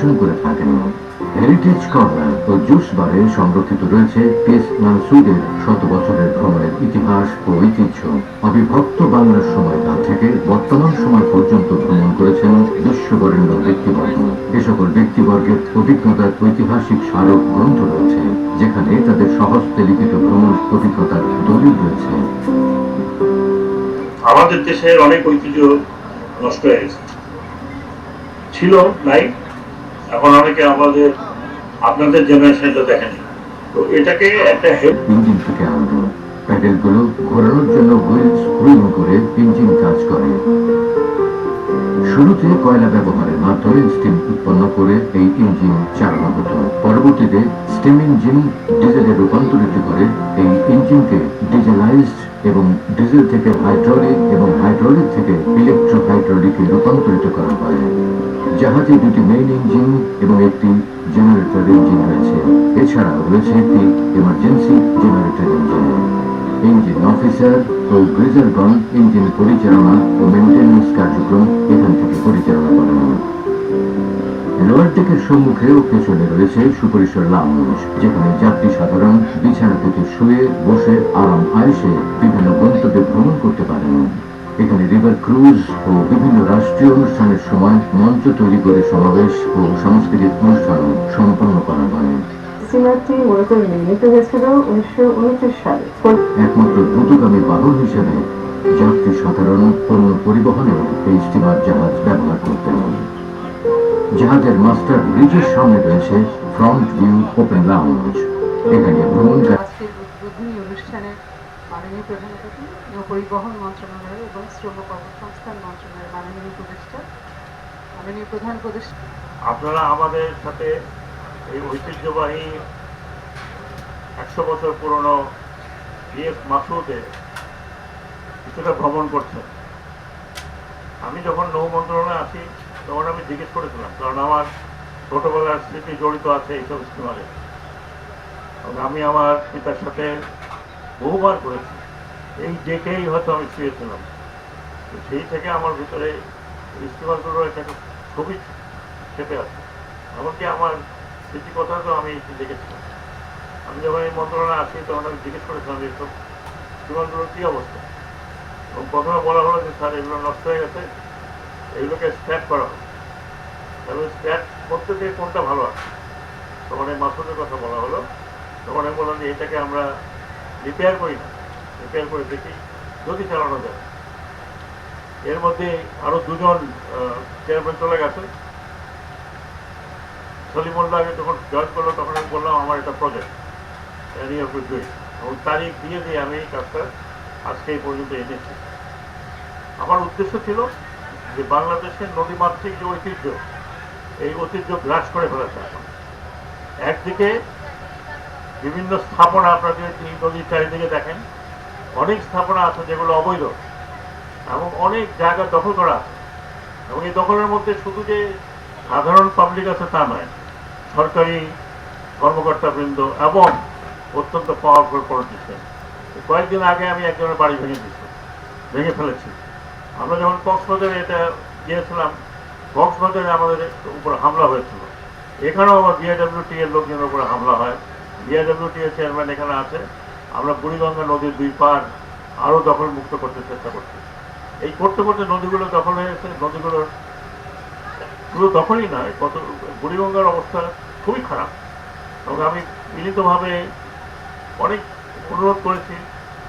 পরিবেশন করে থাকেন। হেরিটেজ কর্নার ও জুস বারে সংরক্ষিত রয়েছে কেস মানসুদের শত বছরের ভ্রমণের ইতিহাস ও ঐতিহ্য। অবিভক্ত বাংলার সময়কাল থেকে বর্তমান সময় পর্যন্ত ভ্রমণ করেছেন বিশ্ববরেণ্য ব্যক্তিবর্গ। এ সকল ব্যক্তিবর্গের অভিজ্ঞতার ঐতিহাসিক স্মারক গ্রন্থ রয়েছে, যেখানে তাদের সহজতে লিখিত ভ্রমণ অভিজ্ঞতার দলিল রয়েছে। আমাদের দেশের অনেক ঐতিহ্য নষ্ট হয়ে গেছে। ছিল, নাই এখন অনেকে আমাদের, আপনাদের জেনারেশনটা দেখেনি। তো এটাকে একটা ইঞ্জিন থেকে আনলো। প্যাডেলগুলো ঘোরানোর জন্য হুইল স্ক্রুইং করে ইঞ্জিন কাজ করে। শুরুতে কয়লা ব্যবহারের মাধ্যমে স্টিম উৎপন্ন করে এই ইঞ্জিন চালানো হতো। পরবর্তীতে স্টিম ইঞ্জিন ডিজেলে রূপান্তরিত করে এই ইঞ্জিনকে ডিজেলাইজড এবং ডিজেল থেকে হাইড্রোলিক এবং হাইড্রোলিক থেকে ইলেকট্রো হাইড্রোলিকে রূপান্তরিত করা হয়। জাহাজে দুটি মেইন ইঞ্জিন এবং একটি জেনারেটর ইঞ্জিন রয়েছে। এছাড়া রয়েছে একটি emergency generator engine engine officer ও গ্রিজারগণ ইঞ্জিন পরিচালনা ও মেনটেন্যান্স কার্যক্রম এখান থেকে পরিচালনা করেন। লোয়ার ডেকের সম্মুখে ও পেছনে রয়েছে সুপরিসর লাউঞ্জ যেখানে যাত্রী সাধারণ বিছানা থেকে শুয়ে বসে আরাম আয়েসে বিভিন্ন গন্তব্যে ভ্রমণ করতে পারেন। এখানে রিভার ক্রুজ ও বিভিন্ন রাষ্ট্রীয় অনুষ্ঠানের সময় মঞ্চ তৈরি করে সমাবেশ ও সাংস্কৃতিক অনুষ্ঠান সম্পন্ন করা হয়। স্টিমারটি মূলত নির্মিত হয়েছিল উনিশশো উনত্রিশ সালে। একমাত্র দ্রুতগামী বাহন হিসেবে যাত্রী সাধারণ পণ্য পরিবহনে এই স্টিমার জাহাজ ব্যবহার করতেন। জাহাজের মাস্টার ব্রিজের সামনে রয়েছে ফ্রন্ট ভিউ ওপেন লাউঞ্জ এখানে ভ্রমণকারী আজকের উদ্বোধনী অনুষ্ঠানে মাননীয় প্রধান অতিথি নৌপরিবহন মন্ত্রণালয় এবং শ্রম কর্মসংস্থান মন্ত্রণালয়ের মাননীয় উপদেষ্টা মাননীয় প্রধান উপদেষ্টা। আপনারা আমাদের সাথে এই ঐতিহ্যবাহী একশো বছর পুরনো বিএফ মাসুদে কিছুটা ভ্রমণ করছেন। আমি যখন নৌ মন্ত্রণালয়ে আসি তখন আমি জিজ্ঞেস করেছিলাম, কারণ আমার ছোটবেলার স্মৃতি জড়িত আছে এইসব স্টিমারে আমি আমার পিতার সাথে বহুবার করেছি। এই ডেকেই হয়তো আমি শুয়েছিলাম। সেই থেকে আমার ভিতরে স্টিমারগুলোর একটা ছবি চেপে আছে। এমনকি আমার স্মৃতি কথা তো আমি দেখেছিলাম। আমি যখন এই মন্ত্রণালয়ে আসি, তখন আমি জিজ্ঞেস করেছিলাম যে সব বিমানগুলোর কী অবস্থা? এবং প্রথমে বলা হলো যে, স্যার, এগুলো নষ্ট হয়ে গেছে। এগুলোকে স্ক্র্যাপ করা হবে তাহলে স্ক্র্যাপ করতে গিয়ে কোনটা ভালো আছে? তখন এই মাসুদের কথা বলা হলো। তখন আমি বললাম যে এটাকে আমরা রিপেয়ার করি না। রিপেয়ার করে দেখি যদি চালানো যায়। এর মধ্যে আরও দুজন চেয়ারম্যান চলে গেছে। সলিমুল্লাহ আগে যখন জয়েন করল, তখন আমি বললাম, আমার এটা প্রজেক্ট এবং তারিখ দিয়ে দিয়ে আমি এই কাজটা আজকে এই পর্যন্ত এনেছি। আমার উদ্দেশ্য ছিল যে বাংলাদেশের নদীমাতৃক যে ঐতিহ্য, এই ঐতিহ্য গ্রাস করে ফেলেছে এখন। একদিকে বিভিন্ন স্থাপনা আপনারা যদি নদীর চারিদিকে দেখেন, অনেক স্থাপনা আছে যেগুলো অবৈধ এবং অনেক জায়গা দখল করা আছে। এবং এই দখলের মধ্যে শুধু যে সাধারণ পাবলিক আছে তা নয়, সরকারি কর্মকর্তাবৃন্দ এবং অত্যন্ত পাওয়ারফুল পলিটিশিয়ান কয়েকদিন আগে আমি একজনের বাড়ি ভেঙে দিয়েছি, ভেঙে ফেলেছি। আমরা যখন কক্সবাজারে এটা গিয়েছিলাম, কক্সবাজারে আমাদের উপর হামলা হয়েছিল। এখানেও আমার বিআইডব্লিউটি এর লোকজনের উপরে হামলা হয়। বিআইডব্লিউটি এর চেয়ারম্যান এখানে আছে। আমরা বুড়িগঙ্গা নদীর দুই পার আরও দখল মুক্ত করতে চেষ্টা করছি। এই করতে করতে নদীগুলো দখল হয়ে গেছে। নদীগুলোর শুধু দখলই নয়, কত বুড়িগঙ্গার অবস্থা খুবই খারাপ। এবং আমি মিলিতভাবে অনেক অনুরোধ করেছি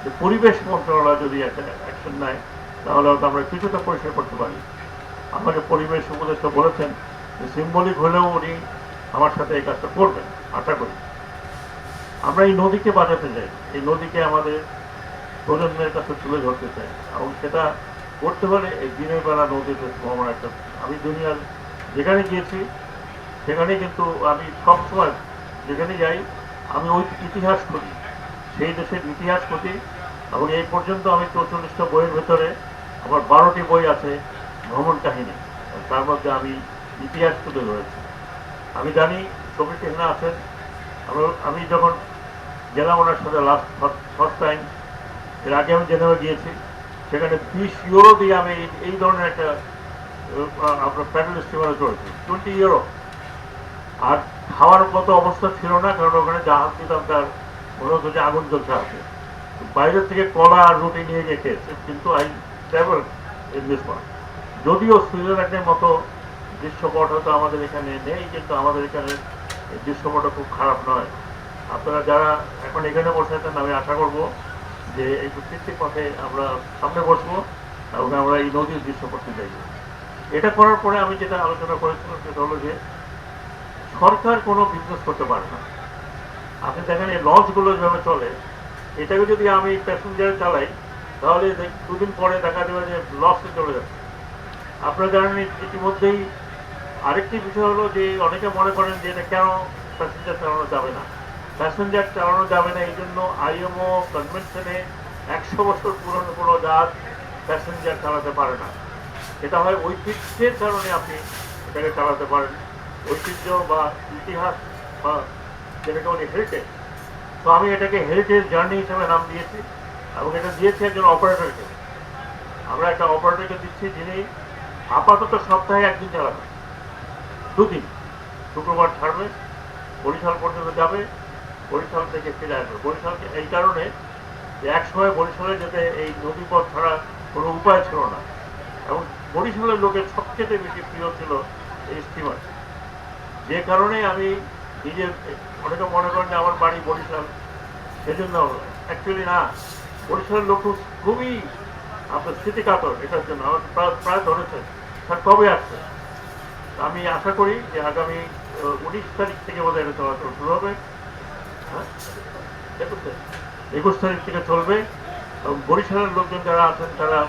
যে পরিবেশ মন্ত্রণালয় যদি একটা অ্যাকশন নেয় তাহলে হয়তো আমরা কিছুটা পরিষ্কার করতে পারি। আমাকে পরিবেশ উপদেষ্টা বলেছেন যে সিম্বলিক হলেও উনি আমার সাথে এই কাজটা করবেন, আশা করি। আমরা এই নদীকে বাঁচাতে চাই, এই নদীকে আমাদের প্রজন্মের কাছে তুলে ধরতে চাই এবং সেটা করতে হলে এই দিনের বেলা নদীতে ভ্রমণ একটা আমি দুনিয়ার যেখানে গিয়েছি, সেখানে কিন্তু আমি সবসময় যেখানে যাই, আমি ওই ইতিহাস করি সেই দেশের ইতিহাস করি এবং এই পর্যন্ত আমি চৌচল্লিশটা বইয়ের ভেতরে আমার বারোটি বই আছে ভ্রমণ কাহিনী। তার মধ্যে আমি ইতিহাস তুলে ধরেছি আমি জানি ছবিটি এখানে আছেন। আমি যখন গেলাম ওনার সাথে লাস্ট ফার্স্ট টাইম এর আগে আমি জেনেভা গিয়েছি। সেখানে বিশ ইউরো দিয়ে আমি এই- এই ধরনের একটা আপনার প্যাডেল স্টিমারে চড়েছি টোয়েন্টি ইউরো আর খাওয়ার মতো অবস্থা ছিল না, কারণ ওখানে জাহাজ দিতাম তার মনে হতো যে আগুন জ্বলছে আছে বাইরের থেকে কলা আর রুটি নিয়ে গিয়ে খেয়েছে কিন্তু I travel in this one যদিও সুইজারল্যান্ডের মতো দৃশ্যপট হয়তো আমাদের এখানে নেই, কিন্তু আমাদের এখানে এই দৃশ্যপটটা খুব খারাপ নয়। আপনারা যারা এখন এখানে বসে আছেন, আমি আশা করব যে একটু কৃত্রিক পথে আমরা সামনে বসবো এবং আমরা এই নদীর দৃশ্যপটটি দেখব এটা করার পরে আমি যেটা আলোচনা করেছিলাম সেটা হলো যে, সরকার কোনো বিজনেস করতে পারে না। আপনি দেখেন এই লঞ্চগুলো যেভাবে চলে, এটাকে যদি আমি প্যাসেঞ্জার চালাই তাহলে দুদিন পরে দেখা যাবে যে লসে চলে যাচ্ছে। আপনারা জানেন ইতিমধ্যেই আরেকটি বিষয় হলো যে, অনেকে মনে করেন যে এটা কেন প্যাসেঞ্জার চালানো যাবে না? প্যাসেঞ্জার চালানো যাবে না, এই জন্য আইএমও কনভেনশনে একশো বছর পুরনো কোনো জাহাজ প্যাসেঞ্জার চালাতে পারে না। এটা হয় ঐতিহ্যের কারণে আপনি এটাকে চালাতে পারেন। ঐতিহ্য বা ইতিহাস বা যেটাকে বলি হেরিটেজ তো আমি এটাকে হেরিটেজ জার্নি হিসেবে নাম দিয়েছি। এবং এটা দিয়েছি একজন অপারেটরকে আমরা একটা অপারেটরকে দিচ্ছি যিনি আপাতত সপ্তাহে একদিন চালাবেন। দুদিন। শুক্রবার ছাড়বে, বরিশাল পর্যন্ত যাবে, বরিশাল থেকে ফিরে আসবে। বরিশালকে এই কারণে যে এক সময় বরিশালে যেতে এই নদীপথ ছাড়া কোনো উপায় ছিল না। এবং বরিশালের লোকের সবচেয়ে বেশি প্রিয় ছিল এই স্টিমার যে কারণে আমি নিজের, অনেকে মনে করেন যে আমার বাড়ি বরিশাল, সেজন্য অ্যাকচুয়ালি না। বরিশালের লোক খুবই, আপনার স্মৃতিকাতর, এটার জন্য আমার প্রায় প্রায় ধরেছে স্যার কবে আসছে আমি আশা করি যে আগামী উনিশ তারিখ থেকে বোধহয় এটা চলাচল শুরু হবে। হ্যাঁ? একুশ তারিখ। থেকে চলবে। এবং বরিশালের লোকজন যারা আছেন, তারা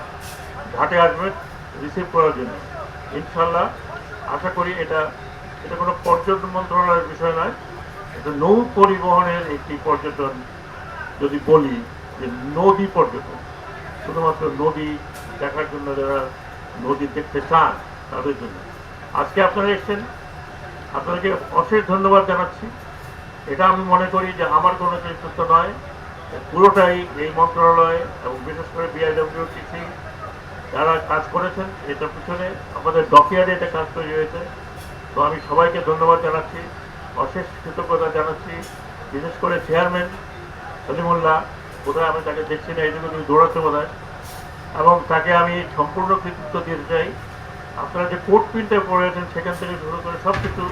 ঘাটে আসবেন রিসিভ করার জন্য। ইনশাল্লাহ আশা করি এটা এটা কোনো পর্যটন মন্ত্রণালয়ের বিষয় নয়। এটা নৌ পরিবহনের একটি পর্যটন যদি বলি যে নদী পর্যটন, শুধুমাত্র নদী দেখার জন্য যারা নদী দেখতে চান, তাদের জন্য। আজকে আপনারা এসেছেন, আপনাদেরকে অশেষ ধন্যবাদ জানাচ্ছি। এটা আমি মনে করি যে আমার কোনো নেতৃত্ব নয় পুরোটাই এই মন্ত্রণালয় এবং বিশেষ করে বিআইডব্লিউটিসি যারা কাজ করেছেন, এটার পিছনে আমাদের ডকিয়ার্ডে এটা কাজ তৈরি হয়েছে। তো আমি সবাইকে ধন্যবাদ জানাচ্ছি, অশেষ কৃতজ্ঞতা জানাচ্ছি। বিশেষ করে চেয়ারম্যান সলিমুল্লাহ বোধহয় আমি তাকে দেখছি না এইদিকে তিনি দৌড়াচ্ছে বোধ এবং তাকে আমি সম্পূর্ণ কৃতিত্ব দিতে চাই। আপনারা যে কোর্ট প্রিন্টে পড়েছেন, সেখান থেকে শুরু করে সব কিছু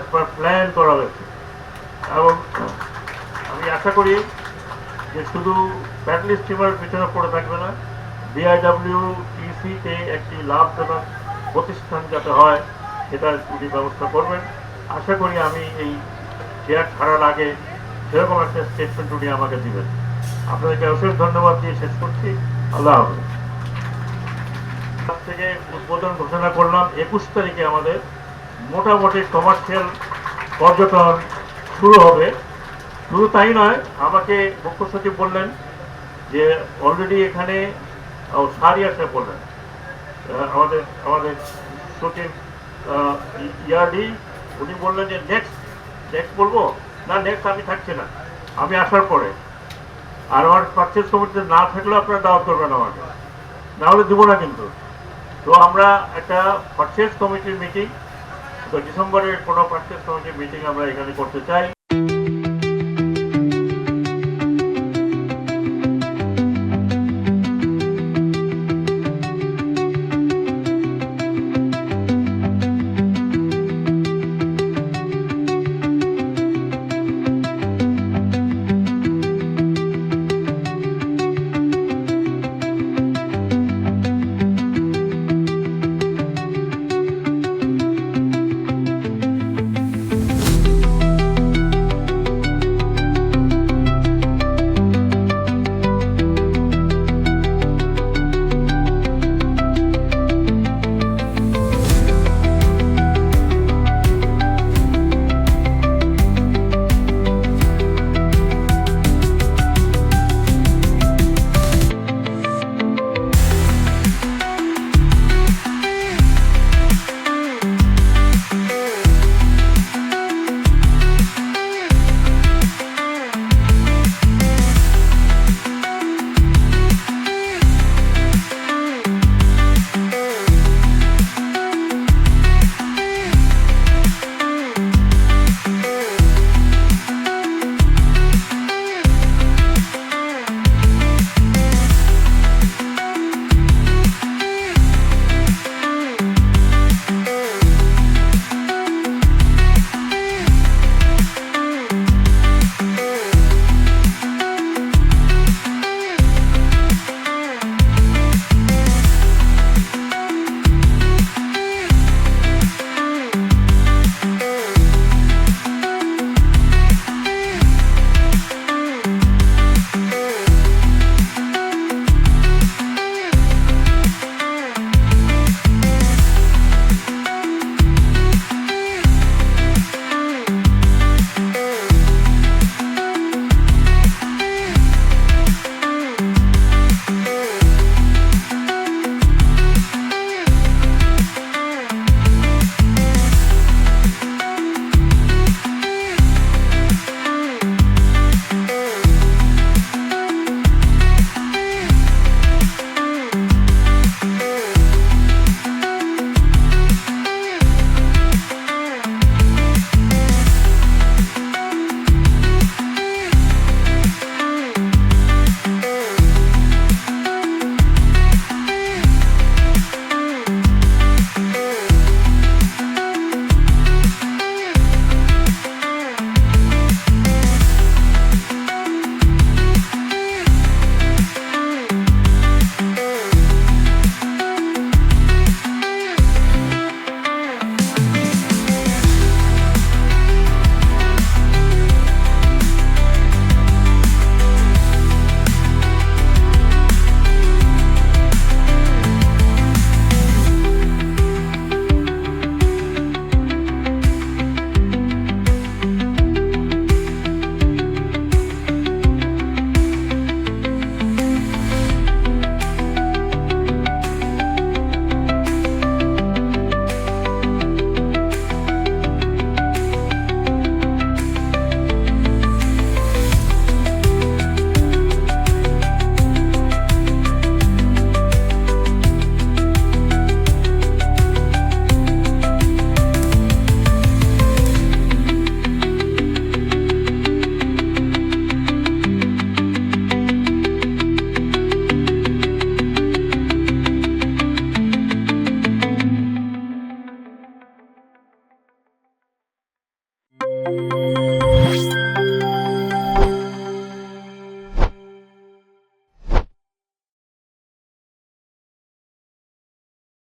একবার প্ল্যান করা হয়েছে। এবং আমি আশা করি যে শুধু প্যাডলি স্টিমার পিছনে পড়ে থাকবে না বিআইডব্লিউ টিসিতে একটি লাভজনক প্রতিষ্ঠান যাতে হয়, সেটার তিনি ব্যবস্থা করবেন। আশা করি আমি এই চেয়ার ছাড়ার আগে সেরকম একটা স্টেটমেন্ট উনি আমাকে দিবেন। আপনাদেরকে অশেষ ধন্যবাদ দিয়ে শেষ করছি। আল্লাহ হাফেজ। থেকে উদ্বোধন ঘোষণা করলাম একুশ তারিখে আমাদের মোটামুটি কমার্শিয়াল পর্যটন শুরু হবে। শুধু তাই নয় আমাকে মুখ্য সচিব বললেন যে অলরেডি এখানে ও, সারি আসে বললেন। আমাদের আমাদের সচিব ইয়ারডি উনি বললেন যে নেক্সট নেক্সট বলব? না নেক্সট আমি থাকছি না। আমি আসার পরে। আর আমার পার্চেস কমিটিতে না থাকলেও আপনারা দাওয়াত করবেন আমাকে। না হলে দেবো না কিন্তু। তো আমরা একটা পার্চেস কমিটির মিটিং তো ডিসেম্বরের কোনো পার্চেস কমিটির মিটিং আমরা এখানে করতে চাই।